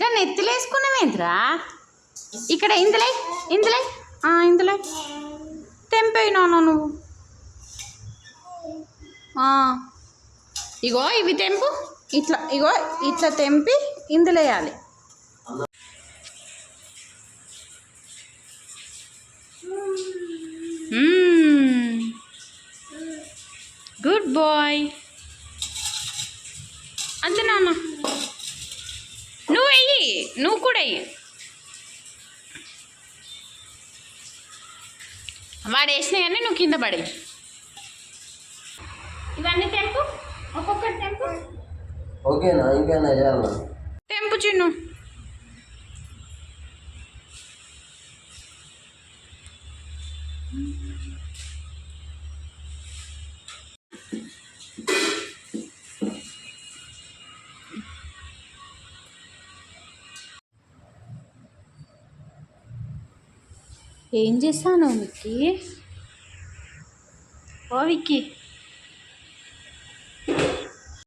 గా నెత్తిలేసుకున్నావేంద్రా ఇక్కడ ఇందులో ఇందులో. ఇందులో. తెంపేయినాను నువ్వు. ఇగో ఇవి తెంపు. ఇట్లా ఇగో ఇట్లా తెంపి ఇందులేయాలి. Good bye. నువ్వు కూడా వెయ్యి వాడు వేసినాయి కానీ నువ్వు కింద పడి. ఇవన్నీ తెంపు. ఒక్కొక్కటి తెంపు. ఓకేనా ఇంకేనా చేయాలన్నా తెంపు చిన్ను. ఏం చేస్తాను విక్కీ? ఓ విక్కీ.